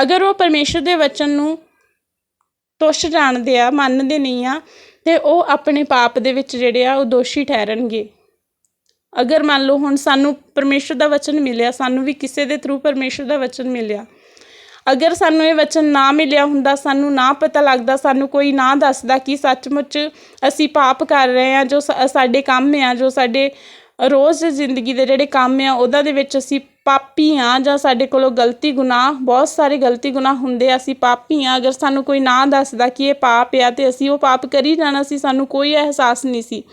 ਅਗਰ ਉਹ ਪਰਮੇਸ਼ਰ ਦੇ ਵਚਨ ਨੂੰ ਤੁਸ਼ ਜਾਣਦੇ ਆ, ਮੰਨਦੇ ਨਹੀਂ ਆ, ਤੇ ਉਹ ਆਪਣੇ ਪਾਪ ਦੇ ਵਿੱਚ ਜਿਹੜੇ ਆ, ਉਹ ਦੋਸ਼ੀ ਠਹਿਰਨਗੇ। ਅਗਰ ਮੰਨ ਲਓ ਹੁਣ ਸਾਨੂੰ ਪਰਮੇਸ਼ਰ ਦਾ ਵਚਨ ਮਿਲਿਆ, ਸਾਨੂੰ ਵੀ ਕਿਸੇ ਦੇ ਥਰੂ ਪਰਮੇਸ਼ਰ ਦਾ ਵਚਨ ਮਿਲਿਆ। ਅਗਰ ਸਾਨੂੰ ਇਹ ਵਚਨ ਨਾ ਮਿਲਿਆ ਹੁੰਦਾ, ਸਾਨੂੰ ਨਾ ਪਤਾ ਲੱਗਦਾ, ਸਾਨੂੰ ਕੋਈ ਨਾ ਦੱਸਦਾ ਕਿ ਸੱਚਮੁੱਚ ਅਸੀਂ ਪਾਪ ਕਰ ਰਹੇ ਹਾਂ, ਜੋ ਸਾਡੇ ਕੰਮ ਆ, ਜੋ ਸਾਡੇ ਰੋਜ਼ ਦੀ ਜ਼ਿੰਦਗੀ ਦੇ ਜਿਹੜੇ ਕੰਮ ਆ, ਉਹਦਾ ਦੇ ਵਿੱਚ ਅਸੀਂ ਪਾਪੀ ਆ ਜਾਂ ਸਾਡੇ ਕੋਲੋਂ ਗਲਤੀ ਗੁਨਾਹ, ਬਹੁਤ ਸਾਰੇ ਗਲਤੀ ਗੁਨਾਹ ਹੁੰਦੇ ਆ, ਅਸੀਂ ਪਾਪੀ ਆ। ਅਗਰ ਸਾਨੂੰ ਕੋਈ ਨਾ ਦੱਸਦਾ ਕਿ ਇਹ ਪਾਪ ਆ ਤੇ ਅਸੀਂ ਉਹ ਪਾਪ ਕਰੀ ਜਾਣਾ ਸੀ, ਸਾਨੂੰ ਕੋਈ ਅਹਿਸਾਸ ਨਹੀਂ ਸੀ।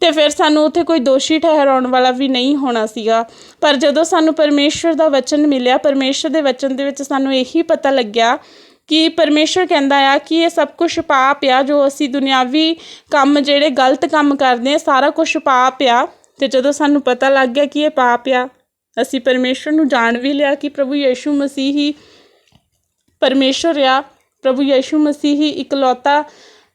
ਤੇ ਫਿਰ ਸਾਨੂੰ ਉੱਥੇ ਕੋਈ ਦੋਸ਼ੀ ਠਹਿਰਾਉਣ ਵਾਲਾ ਵੀ ਨਹੀਂ ਹੋਣਾ ਸੀਗਾ। ਪਰ ਜਦੋਂ ਸਾਨੂੰ ਪਰਮੇਸ਼ਰ ਦਾ ਵਚਨ ਮਿਲਿਆ ਪਰਮੇਸ਼ਰ ਦੇ ਵਚਨ ਦੇ ਵਿੱਚ ਸਾਨੂੰ ਇਹੀ ਪਤਾ ਲੱਗਿਆ ਕਿ ਪਰਮੇਸ਼ਰ ਕਹਿੰਦਾ ਆ ਕਿ ਇਹ ਸਭ ਕੁਝ ਪਾਪ ਆ, ਜੋ ਅਸੀਂ ਦੁਨਿਆਵੀ ਕੰਮ ਜਿਹੜੇ ਗਲਤ ਕੰਮ ਕਰਦੇ ਆ ਸਾਰਾ ਕੁਝ ਪਾਪ ਆ। ਤੇ ਜਦੋਂ ਸਾਨੂੰ ਪਤਾ ਲੱਗ ਗਿਆ ਕਿ ਇਹ ਪਾਪ ਆ, ਅਸੀਂ ਪਰਮੇਸ਼ਰ ਨੂੰ ਜਾਣ ਵੀ ਲਿਆ ਕਿ ਪ੍ਰਭੂ ਯੀਸ਼ੂ ਮਸੀਹ ਹੀ ਪਰਮੇਸ਼ਰ ਆ। ਪ੍ਰਭੂ ਯੀਸ਼ੂ ਮਸੀਹ ਹੀ ਇਕਲੌਤਾ,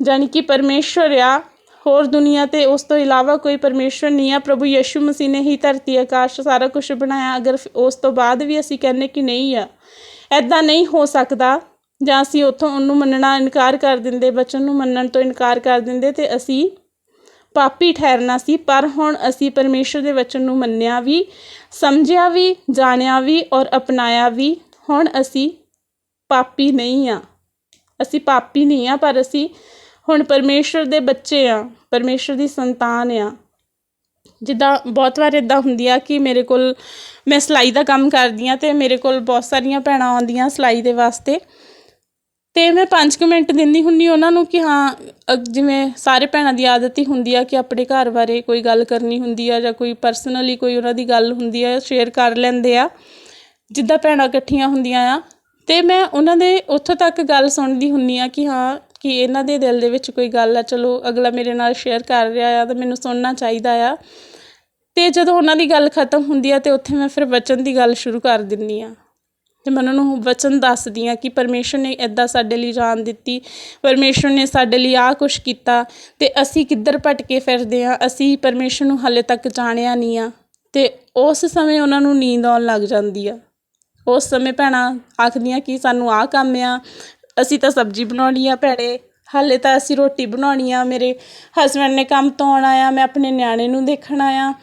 ਜਾਣੀ ਕਿ ਪਰਮੇਸ਼ਰ ਆ। ਹੋਰ ਦੁਨੀਆ ਤੇ ਉਸ ਤੋਂ ਇਲਾਵਾ ਕੋਈ ਪਰਮੇਸ਼ਰ ਨਹੀਂ ਆ। ਪ੍ਰਭੂ ਯੀਸ਼ੂ ਮਸੀਹ ਨੇ ਹੀ ਧਰਤੀ, ਆਕਾਸ਼, ਸਾਰਾ ਕੁਝ ਬਣਾਇਆ। ਅਗਰ ਫਿਰ ਉਸ ਤੋਂ ਬਾਅਦ ਵੀ ਅਸੀਂ ਕਹਿੰਨੇ ਕਿ ਨਹੀਂ ਆ ਐਦਾਂ ਨਹੀਂ ਹੋ ਸਕਦਾ। ਜਾਂ ਅਸੀਂ ਉੱਥੋਂ ਉਹਨੂੰ ਮੰਨਣਾ ਇਨਕਾਰ ਕਰ ਦਿੰਦੇ, ਬਚਨ ਨੂੰ ਮੰਨਣ ਤੋਂ ਇਨਕਾਰ ਕਰ ਦਿੰਦੇ ਤੇ ਅਸੀਂ ਪਾਪੀ ਠਹਿਰਨਾ ਸੀ। ਪਰ ਹੁਣ ਅਸੀਂ ਪਰਮੇਸ਼ਰ ਦੇ ਵਚਨ ਨੂੰ ਮੰਨਿਆ ਵੀ, ਸਮਝਿਆ ਵੀ, ਜਾਣਿਆ ਵੀ ਔਰ ਅਪਣਾਇਆ ਵੀ, ਹੁਣ ਅਸੀਂ ਪਾਪੀ ਨਹੀਂ ਆ। ਅਸੀਂ ਪਾਪੀ ਨਹੀਂ ਆ, ਪਰ ਅਸੀਂ ਹੁਣ ਪਰਮੇਸ਼ਰ ਦੇ ਬੱਚੇ ਆ, ਪਰਮੇਸ਼ਰ ਦੀ ਸੰਤਾਨ ਆ। ਜਿੱਦਾਂ ਬਹੁਤ ਵਾਰ ਇਦਾਂ ਹੁੰਦੀ ਆ ਕਿ ਮੇਰੇ ਕੋਲ ਮੈਂ ਸਿਲਾਈ ਦਾ ਕੰਮ ਕਰਦੀ ਆ ਤੇ ਮੇਰੇ ਕੋਲ ਬਹੁਤ ਸਾਰੀਆਂ ਭੈਣਾਂ ਆਉਂਦੀਆਂ ਸਿਲਾਈ ਦੇ ਵਾਸਤੇ। ਤੇ ਮੈਂ 5 ਮਿੰਟ ਦਿੰਦੀ ਹੁੰਨੀ ਉਹਨਾਂ ਨੂੰ ਕਿ ਹਾਂ ਅ- ਜਿਵੇਂ ਸਾਰੇ ਭੈਣਾਂ ਦੀ ਆਦਤ ਹੀ ਹੁੰਦੀ ਆ ਕਿ ਆਪਣੇ ਘਰ ਬਾਰੇ ਕੋਈ ਗੱਲ ਕਰਨੀ ਹੁੰਦੀ ਆ ਜਾਂ ਕੋਈ ਪਰਸਨਲੀ ਕੋਈ ਉਹਨਾਂ ਦੀ ਗੱਲ ਹੁੰਦੀ ਆ ਸ਼ੇਅਰ ਕਰ ਲੈਂਦੇ ਆ। ਜਿੱਦਾਂ ਭੈਣਾਂ ਇਕੱਠੀਆਂ ਹੁੰਦੀਆਂ ਆ। ਤੇ ਮੈਂ ਉਹਨਾਂ ਦੇ ਉੱਥੋਂ ਤੱਕ ਗੱਲ ਸੁਣਦੀ ਹੁੰਨੀ ਆ ਕਿ ਹਾਂ ਕਿ ਇਹਨਾਂ ਦੇ ਦਿਲ ਦੇ ਵਿੱਚ ਕੋਈ ਗੱਲ ਆ, ਚਲੋ ਅਗਲਾ ਮੇਰੇ ਨਾਲ ਸ਼ੇਅਰ ਕਰ ਰਿਹਾ ਆ ਤਾਂ ਮੈਨੂੰ ਸੁਣਨਾ ਚਾਹੀਦਾ ਆ। ਤੇ ਜਦੋਂ ਉਹਨਾਂ ਦੀ ਗੱਲ ਖਤਮ ਹੁੰਦੀ ਆ ਤੇ ਉੱਥੇ ਮੈਂ ਫਿਰ ਵਚਨ ਦੀ ਗੱਲ ਸ਼ੁਰੂ ਕਰ ਦਿੰਨੀ ਆ। ਤੇ ਮੈਂ ਉਹਨਾਂ ਨੂੰ ਵਚਨ ਦੱਸਦੀ ਆ ਕਿ ਪਰਮੇਸ਼ਰ ਨੇ ਇਦਾਂ ਸਾਡੇ ਲਈ ਜਾਨ ਦਿੱਤੀ, ਪਰਮੇਸ਼ਰ ਨੇ ਸਾਡੇ ਲਈ ਆਹ ਕੁਛ ਕੀਤਾ ਤੇ ਅਸੀਂ ਕਿੱਧਰ ਭਟਕੇ ਫਿਰਦੇ ਆ, ਅਸੀਂ ਪਰਮੇਸ਼ਰ ਨੂੰ ਹਾਲੇ ਤੱਕ ਜਾਣਿਆ ਨਹੀਂ ਆ ਤੇ ਉਸ ਸਮੇਂ ਉਹਨਾਂ ਨੂੰ ਨੀਂਦ ਆਉਣ ਲੱਗ ਜਾਂਦੀ ਆ। ਉਸ ਸਮੇਂ ਭੈਣਾਂ ਆਖਦੀਆਂ ਕਿ ਸਾਨੂੰ ਆਹ ਕੰਮ ਆ ਅਸੀਂ ਤਾਂ ਸਬਜ਼ੀ ਬਣਾਉਣੀ ਆ ਭੈਣੇ। ਹਾਲੇ ਤਾਂ ਅਸੀਂ ਰੋਟੀ ਬਣਾਉਣੀ ਆ। ਮੇਰੇ ਹਸਬੈਂਡ ਨੇ ਕੰਮ ਤੋਂ ਆਉਣਾ ਆ। ਮੈਂ ਆਪਣੇ ਨਿਆਣੇ ਨੂੰ ਦੇਖਣਾ ਆ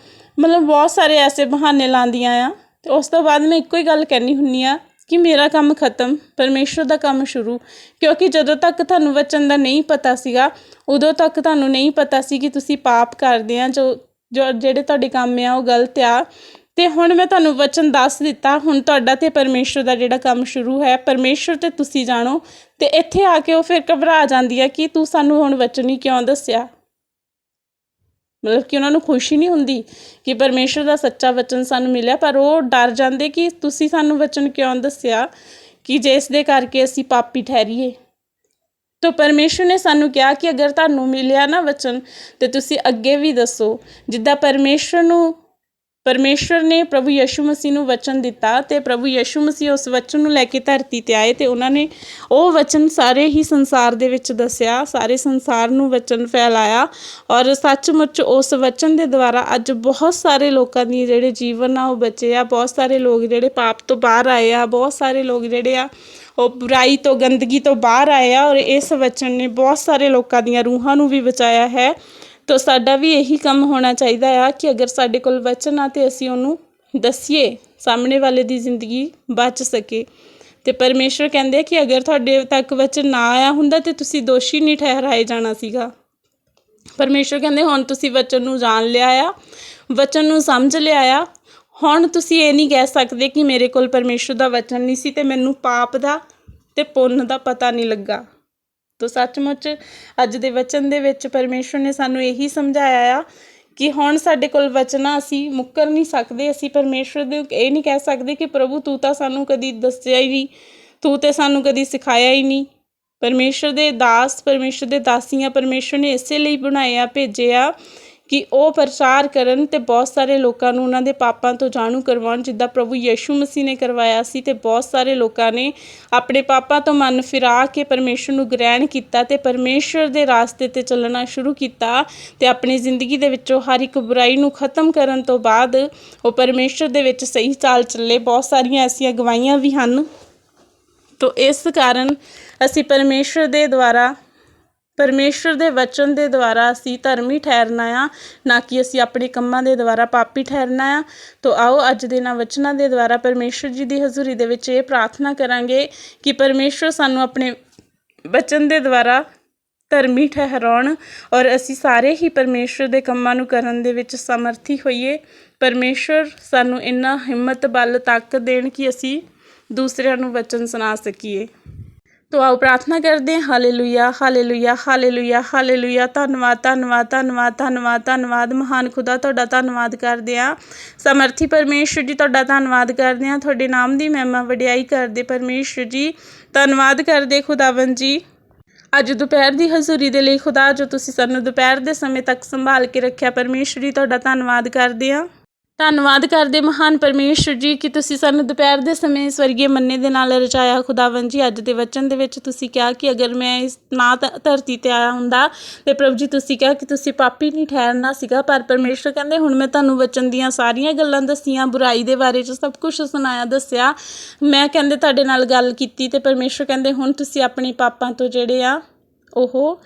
ਮਤਲਬ ਬਹੁਤ ਸਾਰੇ ਐਸੇ ਬਹਾਨੇ ਲਾਉਂਦੀਆਂ ਆ। ਅਤੇ ਉਸ ਤੋਂ ਬਾਅਦ ਮੈਂ ਇੱਕੋ ਹੀ ਗੱਲ ਕਹਿੰਦੀ ਹੁੰਦੀ ਆ ਕਿ ਮੇਰਾ ਕੰਮ ਖਤਮ ਪਰਮੇਸ਼ਰ ਦਾ ਕੰਮ ਸ਼ੁਰੂ। ਕਿਉਂਕਿ ਜਦੋਂ ਤੱਕ ਤੁਹਾਨੂੰ ਵਚਨ ਦਾ ਨਹੀਂ ਪਤਾ ਸੀਗਾ, ਉਦੋਂ ਤੱਕ ਤੁਹਾਨੂੰ ਨਹੀਂ ਪਤਾ ਸੀ ਕਿ ਤੁਸੀਂ ਪਾਪ ਕਰਦੇ ਆ। ਜੋ ਜੋ ਜਿਹੜੇ ਤੁਹਾਡੇ ਕੰਮ ਆ, ਉਹ ਗਲਤ ਆ। ਤੇ ਹੁਣ ਮੈਂ ਤੁਹਾਨੂੰ ਵਚਨ ਦੱਸ ਦਿੱਤਾ, ਹੁਣ ਤੁਹਾਡਾ ਤੇ ਪਰਮੇਸ਼ਰ ਦਾ ਜਿਹੜਾ ਕੰਮ ਸ਼ੁਰੂ ਹੈ ਪਰਮੇਸ਼ਰ ਤੇ ਤੁਸੀਂ ਜਾਣੋ ਤੇ ਇੱਥੇ ਆ ਕੇ ਉਹ ਫਿਰ ਘਬਰਾ ਜਾਂਦੀ ਹੈ ਕਿ ਤੂੰ ਸਾਨੂੰ ਹੁਣ ਵਚਨ ਹੀ ਕਿਉਂ ਦੱਸਿਆ? ਮਤਲਬ ਕਿ ਉਹਨਾਂ ਨੂੰ ਖੁਸ਼ੀ ਨਹੀਂ ਹੁੰਦੀ ਕਿ ਪਰਮੇਸ਼ਰ ਦਾ ਸੱਚਾ ਵਚਨ ਸਾਨੂੰ ਮਿਲਿਆ, ਪਰ ਉਹ ਡਰ ਜਾਂਦੇ ਕਿ ਤੁਸੀਂ ਸਾਨੂੰ ਵਚਨ ਕਿਉਂ ਦੱਸਿਆ ਕਿ ਜਿਸ ਦੇ ਕਰਕੇ ਅਸੀਂ ਪਾਪੀ ਠਹਿਰੀਏ? ਤੋ ਪਰਮੇਸ਼ਰ ਨੇ ਸਾਨੂੰ ਕਿਹਾ ਕਿ ਅਗਰ ਤੁਹਾਨੂੰ ਮਿਲਿਆ ਨਾ ਵਚਨ, ਤੇ ਤੁਸੀਂ ਅੱਗੇ ਵੀ ਦੱਸੋ, ਜਿੱਦਾਂ ਪਰਮੇਸ਼ਰ ਨੂੰ ਪਰਮੇਸ਼ਰ ਨੇ ਪ੍ਰਭੂ ਯਸ਼ੂ ਮਸੀਹ ਨੂੰ ਵਚਨ ਦਿੱਤਾ ਤੇ ਪ੍ਰਭੂ ਯਸ਼ੂ ਮਸੀਹ ਉਸ ਵਚਨ ਨੂੰ ਲੈ ਕੇ ਧਰਤੀ ਤੇ ਆਏ ਤੇ ਉਹਨਾਂ ਨੇ ਉਹ ਵਚਨ ਸਾਰੇ ਹੀ ਸੰਸਾਰ ਦੇ ਵਿੱਚ ਦੱਸਿਆ, ਸਾਰੇ ਸੰਸਾਰ ਨੂੰ ਵਚਨ ਫੈਲਾਇਆ ਔਰ ਸੱਚਮੁੱਚ ਉਸ ਵਚਨ ਦੇ ਦੁਆਰਾ ਅੱਜ ਬਹੁਤ ਸਾਰੇ ਲੋਕਾਂ ਦੀ ਜਿਹੜੇ ਜੀਵਨ ਆ ਉਹ ਬਚੇ ਆ, ਬਹੁਤ ਸਾਰੇ ਲੋਕ ਜਿਹੜੇ ਪਾਪ ਤੋਂ ਬਾਹਰ ਆਏ ਆ, ਬਹੁਤ ਸਾਰੇ ਲੋਕ ਜਿਹੜੇ ਆ ਉਹ ਬੁਰਾਈ ਤੋਂ, ਗੰਦਗੀ ਤੋਂ ਬਾਹਰ ਆਏ ਆ ਔਰ ਇਸ ਵਚਨ ਨੇ ਬਹੁਤ ਸਾਰੇ ਲੋਕਾਂ ਦੀਆਂ ਰੂਹਾਂ ਨੂੰ ਵੀ ਬਚਾਇਆ ਹੈ। ਤੋ ਸਾਡਾ ਵੀ ਇਹੀ ਕੰਮ ਹੋਣਾ ਚਾਹੀਦਾ ਆ ਕਿ ਅਗਰ ਸਾਡੇ ਕੋਲ ਵਚਨ ਆ ਤੇ ਅਸੀਂ ਉਹਨੂੰ ਦੱਸੀਏ, ਸਾਹਮਣੇ ਵਾਲੇ ਦੀ ਜ਼ਿੰਦਗੀ ਬਚ ਸਕੇ। ਤੇ ਪਰਮੇਸ਼ਰ ਕਹਿੰਦੇ ਆ ਕਿ ਅਗਰ ਤੁਹਾਡੇ ਤੱਕ ਵਚਨ ਨਾ ਆਇਆ ਹੁੰਦਾ ਤੇ ਤੁਸੀਂ ਦੋਸ਼ੀ ਨਹੀਂ ਠਹਿਰਾਏ ਜਾਣਾ ਸੀਗਾ। ਪਰਮੇਸ਼ਰ ਕਹਿੰਦੇ, ਹੁਣ ਤੁਸੀਂ ਵਚਨ ਨੂੰ ਜਾਣ ਲਿਆ ਆ, ਵਚਨ ਨੂੰ ਸਮਝ ਲਿਆ ਆ। ਹੁਣ ਤੁਸੀਂ ਇਹ ਨਹੀਂ ਕਹਿ ਸਕਦੇ ਕਿ ਮੇਰੇ ਕੋਲ ਪਰਮੇਸ਼ਰ ਦਾ ਵਚਨ ਨਹੀਂ ਸੀ ਤੇ ਮੈਨੂੰ ਪਾਪ ਦਾ ਤੇ ਪੁੰਨ ਦਾ ਪਤਾ ਨਹੀਂ ਲੱਗਾ। ਤੋ ਸੱਚਮੁੱਚ ਅੱਜ ਦੇ ਵਚਨ ਦੇ ਵਿੱਚ ਪਰਮੇਸ਼ਰ ਨੇ ਸਾਨੂੰ ਇਹੀ ਸਮਝਾਇਆ ਆ ਕਿ ਹੁਣ ਸਾਡੇ ਕੋਲ ਵਚਨਾ ਅਸੀਂ ਮੁੱਕਰ ਨਹੀਂ ਸਕਦੇ, ਅਸੀਂ ਪਰਮੇਸ਼ਰ ਦੇ ਇਹ ਨਹੀਂ ਕਹਿ ਸਕਦੇ ਕਿ ਪ੍ਰਭੂ ਤੂੰ ਤਾਂ ਸਾਨੂੰ ਕਦੀ ਦੱਸਿਆ ਹੀ ਨਹੀਂ, ਤੂੰ ਤੇ ਸਾਨੂੰ ਕਦੀ ਸਿਖਾਇਆ ਹੀ ਨਹੀਂ। ਪਰਮੇਸ਼ਰ ਦੇ ਦਾਸ, ਪਰਮੇਸ਼ਰ ਦੇ ਦਾਸੀਆਂ ਪਰਮੇਸ਼ਰ ਨੇ ਇਸੇ ਲਈ ਬਣਾਇਆ, ਭੇਜਿਆ ਕਿ ਉਹ ਪ੍ਰਚਾਰ ਕਰਨ ਤੇ ਬਹੁਤ ਸਾਰੇ ਲੋਕਾਂ ਨੂੰ ਉਹਨਾਂ ਦੇ ਪਾਪਾਂ ਤੋਂ ਜਾਣੂ ਕਰਵਾਉਣ, ਜਿੱਦਾਂ ਪ੍ਰਭੂ ਯੀਸ਼ੂ ਮਸੀਹ ਨੇ ਕਰਵਾਇਆ ਸੀ ਤੇ ਬਹੁਤ ਸਾਰੇ ਲੋਕਾਂ ਨੇ ਆਪਣੇ ਪਾਪਾਂ ਤੋਂ ਮਨ ਫਿਰਾ ਕੇ ਪਰਮੇਸ਼ਰ ਨੂੰ ਗ੍ਰਹਿਣ ਕੀਤਾ ਤੇ ਪਰਮੇਸ਼ਰ ਦੇ ਰਾਸਤੇ ਤੇ ਚੱਲਣਾ ਸ਼ੁਰੂ ਕੀਤਾ ਤੇ ਆਪਣੀ ਜ਼ਿੰਦਗੀ ਦੇ ਵਿੱਚੋਂ ਹਰ ਇੱਕ ਬੁਰਾਈ ਨੂੰ ਖਤਮ ਕਰਨ ਤੋਂ ਬਾਅਦ ਉਹ ਪਰਮੇਸ਼ਰ ਦੇ ਵਿੱਚ ਸਹੀ ਚਾਲ ਚੱਲੇ। ਬਹੁਤ ਸਾਰੀਆਂ ਐਸੀਆਂ ਗਵਾਹੀਆਂ ਵੀ ਹਨ। ਤੋ ਇਸ ਕਾਰਨ ਅਸੀਂ ਪਰਮੇਸ਼ਰ ਦੇ ਦੁਆਰਾ ਪਰਮੇਸ਼ਰ ਦੇ ਵਚਨ ਦੇ ਦੁਆਰਾ ਅਸੀਂ ਧਰਮੀ ਠਹਿਰਨਾ ਆ, ਨਾ ਕਿ ਅਸੀਂ ਆਪਣੇ ਕੰਮਾਂ ਦੇ ਦੁਆਰਾ ਪਾਪੀ ਠਹਿਰਨਾ ਆ। ਤੋ ਆਓ ਅੱਜ ਦੇ ਨਾ ਵਚਨਾਂ ਦੇ ਦੁਆਰਾ ਪਰਮੇਸ਼ਰ ਜੀ ਦੀ ਹਜ਼ੂਰੀ ਦੇ ਵਿੱਚ ਇਹ ਪ੍ਰਾਰਥਨਾ ਕਰਾਂਗੇ ਕਿ ਪਰਮੇਸ਼ਰ ਸਾਨੂੰ ਆਪਣੇ ਵਚਨ ਦੇ ਦੁਆਰਾ ਧਰਮੀ ਠਹਿਰਾਉਣ ਔਰ ਅਸੀਂ ਸਾਰੇ ਹੀ ਪਰਮੇਸ਼ਰ ਦੇ ਕੰਮਾਂ ਨੂੰ ਕਰਨ ਦੇ ਵਿੱਚ ਸਮਰਥੀ ਹੋਈਏ। ਪਰਮੇਸ਼ਰ ਸਾਨੂੰ ਇੰਨਾ ਹਿੰਮਤ, ਬਲ, ਤਾਕਤ ਦੇਣ ਕਿ ਅਸੀਂ ਦੂਸਰਿਆਂ ਨੂੰ ਵਚਨ ਸੁਣਾ ਸਕੀਏ। ਤੋ ਆਓ ਪ੍ਰਾਰਥਨਾ ਕਰਦੇ ਹਾਂ। Hallelujah hallelujah hallelujah hallelujah. ਧੰਨਵਾਦ ਧੰਨਵਾਦ ਧੰਨਵਾਦ ਧੰਨਵਾਦ ਧੰਨਵਾਦ। ਮਹਾਨ ਖੁਦਾ, ਤੁਹਾਡਾ ਧੰਨਵਾਦ ਕਰਦੇ ਹਾਂ। ਸਮਰਥੀ ਪਰਮੇਸ਼ਰ ਜੀ, ਤੁਹਾਡਾ ਧੰਨਵਾਦ ਕਰਦੇ ਹਾਂ। ਤੁਹਾਡੇ ਨਾਮ ਦੀ ਮਹਿਮਾ ਵਡਿਆਈ ਕਰਦੇ ਪਰਮੇਸ਼ਰ ਜੀ। ਧੰਨਵਾਦ ਕਰਦੇ ਖੁਦਾਵੰ ਜੀ। ਅੱਜ ਦੁਪਹਿਰ ਦੀ ਹਜ਼ੂਰੀ ਦੇ ਲਈ ਖੁਦਾ, ਜੋ ਤੁਸੀਂ ਸਾਨੂੰ ਦੁਪਹਿਰ ਦੇ ਸਮੇਂ ਤੱਕ ਸੰਭਾਲ ਕੇ ਰੱਖਿਆ, ਪਰਮੇਸ਼ਰ ਜੀ, ਤੁਹਾਡਾ ਧੰਨਵਾਦ ਕਰਦੇ ਹਾਂ। ਧੰਨਵਾਦ ਕਰਦੇ ਮਹਾਨ ਪਰਮੇਸ਼ਰ ਜੀ ਕਿ ਤੁਸੀਂ ਸਾਨੂੰ ਦੁਪਹਿਰ ਦੇ ਸਮੇਂ ਸਵਰਗੀ ਮੰਨੇ ਦੇ ਨਾਲ ਰਚਾਇਆ ਖੁਦਾਵੰ ਜੀ। ਅੱਜ ਦੇ ਵਚਨ ਦੇ ਵਿੱਚ ਤੁਸੀਂ ਕਿਹਾ ਕਿ ਅਗਰ ਮੈਂ ਇਸ ਨਾ ਧ- ਧਰਤੀ ਤੇ ਆਇਆ ਹੁੰਦਾ ਤੇ ਪ੍ਰਭੂ ਜੀ ਤੁਸੀਂ ਕਿਹਾ ਕਿ ਤੁਸੀਂ ਪਾਪੀ ਨਹੀਂ ਠਹਿਰਨਾ ਸੀਗਾ, ਪਰ ਪਰਮੇਸ਼ਰ ਕਹਿੰਦੇ, ਹੁਣ ਮੈਂ ਤੁਹਾਨੂੰ ਵਚਨ ਦੀਆਂ ਸਾਰੀਆਂ ਗੱਲਾਂ ਦੱਸੀਆਂ, ਬੁਰਾਈ ਦੇ ਬਾਰੇ ਚ ਸਭ ਕੁਝ ਸੁਣਾਇਆ, ਦੱਸਿਆ। ਮੈਂ ਕਹਿੰਦੇ ਤੁਹਾਡੇ ਨਾਲ ਗੱਲ ਕੀਤੀ ਤੇ ਪਰਮੇਸ਼ਰ ਕਹਿੰਦੇ, ਹੁਣ ਤੁਸੀਂ ਆਪਣੇ ਪਾਪਾਂ ਤੋਂ ਜਿਹੜੇ ਆ, ਉਹ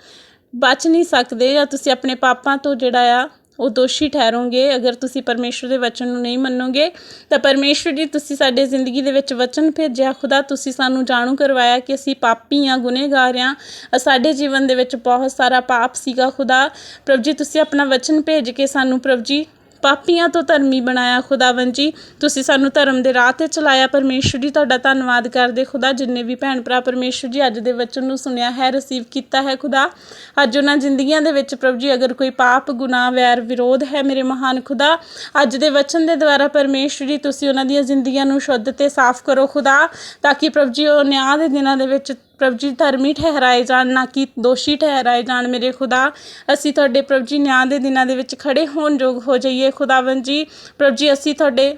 ਬਚ ਨਹੀਂ ਸਕਦੇ ਜਾਂ ਤੁਸੀਂ ਆਪਣੇ ਪਾਪਾਂ ਤੋਂ ਜਿਹੜਾ ਆ ਉਹ ਦੋਸ਼ੀ ਠਹਿਰੋਗੇ। ਅਗਰ ਤੁਸੀਂ ਪਰਮੇਸ਼ਰ ਦੇ ਵਚਨ ਨੂੰ ਨਹੀਂ ਮੰਨੋਗੇ, ਤਾਂ ਪਰਮੇਸ਼ਰ ਜੀ, ਤੁਸੀਂ ਸਾਡੇ ਜ਼ਿੰਦਗੀ ਦੇ ਵਿੱਚ ਵਚਨ ਭੇਜਿਆ। ਖੁਦਾ, ਤੁਸੀਂ ਸਾਨੂੰ ਜਾਣੂ ਕਰਵਾਇਆ ਕਿ ਅਸੀਂ ਪਾਪੀ ਆ ਗੁਨੇਗਾਰ ਆ ਸਾਡੇ ਜੀਵਨ ਦੇ ਵਿੱਚ ਬਹੁਤ ਸਾਰਾ ਪਾਪ ਸੀਗਾ। ਖੁਦਾ, ਪ੍ਰਭ ਜੀ, ਤੁਸੀਂ ਆਪਣਾ ਵਚਨ ਭੇਜ ਕੇ ਸਾਨੂੰ ਪ੍ਰਭ ਜੀ ਪਾਪੀਆਂ ਤੋਂ ਧਰਮੀ ਬਣਾਇਆ ਖੁਦਾਵੰ ਜੀ। ਤੁਸੀਂ ਸਾਨੂੰ ਧਰਮ ਦੇ ਰਾਹ ਤੇ ਚਲਾਇਆ। ਪਰਮੇਸ਼ਰ ਜੀ, ਤੁਹਾਡਾ ਧੰਨਵਾਦ ਕਰਦੇ ਖੁਦਾ। ਜਿੰਨੇ ਵੀ ਭੈਣ ਭਰਾ ਪਰਮੇਸ਼ਰ ਜੀ ਅੱਜ ਦੇ ਵਚਨ ਨੂੰ ਸੁਣਿਆ ਹੈ ਰਿਸੀਵ ਕੀਤਾ ਹੈ ਖੁਦਾ। ਅੱਜ ਉਹਨਾਂ ਜ਼ਿੰਦਗੀਆਂ ਦੇ ਵਿੱਚ ਪ੍ਰਭੂ ਜੀ, ਅਗਰ ਕੋਈ ਪਾਪ, ਗੁਨਾਹ, ਵੈਰ, ਵਿਰੋਧ ਹੈ ਮੇਰੇ ਮਹਾਨ ਖੁਦਾ, ਅੱਜ ਦੇ ਵਚਨ ਦੇ ਦੁਆਰਾ ਪਰਮੇਸ਼ਰ ਜੀ, ਤੁਸੀਂ ਉਹਨਾਂ ਦੀਆਂ ਜ਼ਿੰਦਗੀਆਂ ਨੂੰ ਸ਼ੁੱਧ ਤੇ ਸਾਫ਼ ਕਰੋ ਖੁਦਾ, ਤਾਂ ਕਿ ਪ੍ਰਭੂ ਜੀ ਉਹ ਨਿਆਂ ਦੇ ਦਿਨਾਂ ਦੇ ਵਿੱਚ ਪ੍ਰਭੂ ਜੀ, ਧਰਮੀ ਠਹਿਰਾਏ ਜਾਣ, ਨਾ ਕਿ ਦੋਸ਼ੀ ਠਹਿਰਾਏ ਜਾਣ ਮੇਰੇ ਖੁਦਾ। ਅਸੀਂ ਤੁਹਾਡੇ ਪ੍ਰਭੂ ਜੀ, ਨਿਆਂ ਦੇ ਦਿਨਾਂ ਦੇ ਵਿੱਚ ਖੜੇ ਹੋਣ ਯੋਗ ਹੋ ਜਾਈਏ। ਖੁਦਾਵੰ ਜੀ, ਪ੍ਰਭੂ ਜੀ, ਅਸੀਂ ਤੁਹਾਡੇ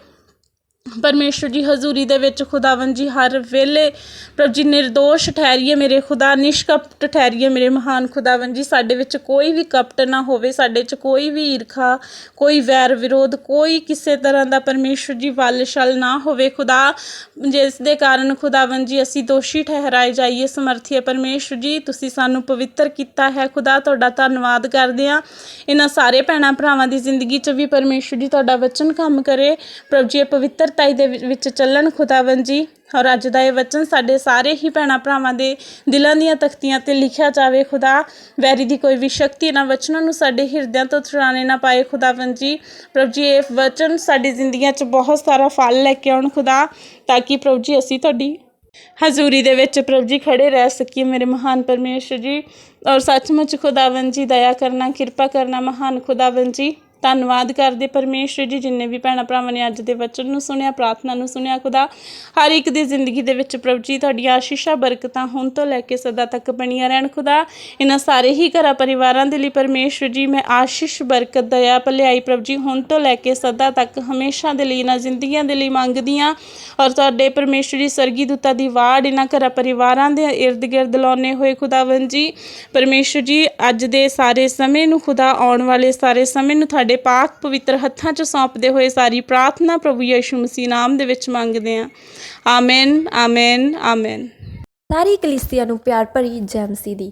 ਪਰਮੇਸ਼ਰ ਜੀ, ਹਜ਼ੂਰੀ ਦੇ ਵਿੱਚ ਖੁਦਾਵੰ ਜੀ, ਹਰ ਵੇਲੇ ਪ੍ਰਭ ਜੀ ਨਿਰਦੋਸ਼ ਠਹਿਰੀਏ ਮੇਰੇ ਖੁਦਾ, ਨਿਸ਼ਕਪਟ ਠਹਿਰੀਏ ਮੇਰੇ ਮਹਾਨ ਖੁਦਾਵੰ ਜੀ। ਸਾਡੇ ਵਿੱਚ ਕੋਈ ਵੀ ਕਪਟ ਨਾ ਹੋਵੇ, ਸਾਡੇ 'ਚ ਕੋਈ ਵੀ ਈਰਖਾ, ਕੋਈ ਵੈਰ ਵਿਰੋਧ, ਕੋਈ ਕਿਸੇ ਤਰ੍ਹਾਂ ਦਾ ਪਰਮੇਸ਼ਰ ਜੀ ਵੱਲ ਛਲ ਨਾ ਹੋਵੇ। ਖੁਦਾ, ਜਿਸ ਦੇ ਕਾਰਨ ਖੁਦਾਵੰ ਜੀ, ਅਸੀਂ ਦੋਸ਼ੀ ਠਹਿਰਾਏ ਜਾਈਏ, ਸਮਰਥੀਏ ਪਰਮੇਸ਼ਰ ਜੀ, ਤੁਸੀਂ ਸਾਨੂੰ ਪਵਿੱਤਰ ਕੀਤਾ ਹੈ। ਖੁਦਾ, ਤੁਹਾਡਾ ਧੰਨਵਾਦ ਕਰਦੇ ਹਾਂ। ਇਹਨਾਂ ਸਾਰੇ ਭੈਣਾਂ ਭਰਾਵਾਂ ਦੀ ਜ਼ਿੰਦਗੀ 'ਚ ਵੀ ਪਰਮੇਸ਼ਰ ਜੀ ਤੁਹਾਡਾ ਵਚਨ ਕੰਮ ਕਰੇ। ਪ੍ਰਭ ਜੀ, ਇਹ ਪਵਿੱਤਰ ਪਵਿੱਤਰਤਾ ਦੇ ਵਿੱਚ ਚੱਲਣ ਖੁਦਾਵੰ ਜੀ। ਔਰ ਅੱਜ ਦਾ ਇਹ ਵਚਨ ਸਾਡੇ ਸਾਰੇ ਹੀ ਭੈਣਾਂ ਭਰਾਵਾਂ ਦੇ ਦਿਲਾਂ ਦੀਆਂ ਤਖਤੀਆਂ ਤੇ ਲਿਖਿਆ ਜਾਵੇ ਖੁਦਾ। ਵੈਰੀ ਦੀ ਕੋਈ ਵੀ ਸ਼ਕਤੀ ਨਾ ਵਚਨਾਂ ਨੂੰ ਸਾਡੇ ਹਿਰਦਿਆਂ ਤੋਂ ਛੁਡਾਣੇ ਨਾ ਪਾਏ ਖੁਦਾਵੰ ਜੀ। ਪ੍ਰਭੂ ਜੀ, ਇਹ ਵਚਨ ਸਾਡੀ ਜ਼ਿੰਦਗੀਆਂ 'ਚ ਬਹੁਤ ਸਾਰਾ ਫਲ ਲੈ ਕੇ ਆਉਣ ਖੁਦਾ, ਤਾਂ ਕਿ ਪ੍ਰਭੂ ਜੀ, ਅਸੀਂ ਤੁਹਾਡੀ ਹਜ਼ੂਰੀ ਦੇ ਵਿੱਚ ਪ੍ਰਭੂ ਜੀ ਖੜੇ ਰਹਿ ਸਕੀਏ ਮੇਰੇ ਮਹਾਨ ਪਰਮੇਸ਼ਰ ਜੀ। ਔਰ ਸੱਚਮੁੱਚ ਖੁਦਾਵੰ ਜੀ, ਦਇਆ ਕਰਨਾ, ਕਿਰਪਾ ਕਰਨਾ ਮਹਾਨ ਖੁਦਾਵੰ ਜੀ। ਧੰਨਵਾਦ ਕਰਦੇ ਪਰਮੇਸ਼ਰ ਜੀ, ਜਿੰਨੇ ਵੀ ਭੈਣਾਂ ਭਰਾਵਾਂ ਨੇ ਅੱਜ ਦੇ ਵਚਨ ਨੂੰ ਸੁਣਿਆ, ਪ੍ਰਾਰਥਨਾ ਨੂੰ ਸੁਣਿਆ, ਖੁਦਾ। ਹਰ ਇੱਕ ਦੀ ਜ਼ਿੰਦਗੀ ਦੇ ਵਿੱਚ ਪ੍ਰਭੂ ਜੀ, ਤੁਹਾਡੀਆਂ ਆਸ਼ੀਸ਼ਾਂ, ਬਰਕਤਾਂ ਹੁਣ ਤੋਂ ਲੈ ਕੇ ਸਦਾ ਤੱਕ ਬਣੀਆਂ ਰਹਿਣ, ਖੁਦਾ। ਇਹਨਾਂ ਸਾਰੇ ਹੀ ਘਰਾਂ ਪਰਿਵਾਰਾਂ ਦੇ ਲਈ ਪਰਮੇਸ਼ਰ ਜੀ, ਮੈਂ ਆਸ਼ੀਸ਼, ਬਰਕਤ, ਦਇਆ, ਭਲਾਈ ਪ੍ਰਭੂ ਜੀ, ਹੁਣ ਤੋਂ ਲੈ ਕੇ ਸਦਾ ਤੱਕ ਹਮੇਸ਼ਾ ਦੇ ਲਈ, ਇਹਨਾਂ ਜ਼ਿੰਦਗੀਆਂ ਦੇ ਲਈ ਮੰਗਦੀ ਹਾਂ ਔਰ ਤੁਹਾਡੇ ਪਰਮੇਸ਼ਰ ਜੀ ਸਰਗੀ ਦੂਤਾਂ ਦੀ ਵਾੜ ਇਹਨਾਂ ਘਰਾਂ ਪਰਿਵਾਰਾਂ ਦੇ ਇਰਦ ਗਿਰਦ ਲਾਉਣੇ ਹੋਏ ਖੁਦਾਵੰ ਜੀ। ਪਰਮੇਸ਼ਰ ਜੀ, ਅੱਜ ਦੇ ਸਾਰੇ ਸਮੇਂ ਨੂੰ, ਖੁਦਾ, ਆਉਣ ਵਾਲੇ ਸਾਰੇ ਸਮੇਂ ਨੂੰ ਤੁਹਾਡੇ ਪਾਕ ਪਵਿੱਤਰ ਹੱਥਾਂ 'ਚ ਸੌਂਪਦੇ ਹੋਏ ਸਾਰੀ ਪ੍ਰਾਰਥਨਾ ਪ੍ਰਭੂ ਯੀਸ਼ੂ ਮਸੀਹ ਨਾਮ ਦੇ ਵਿੱਚ ਮੰਗਦੇ ਹਾਂ। Amen amen amen. ਸਾਰੀ ਕਲੀਸਿਆ ਨੂੰ ਪਿਆਰ ਭਰੀ ਜੈ ਮਸੀਹ ਦੀ।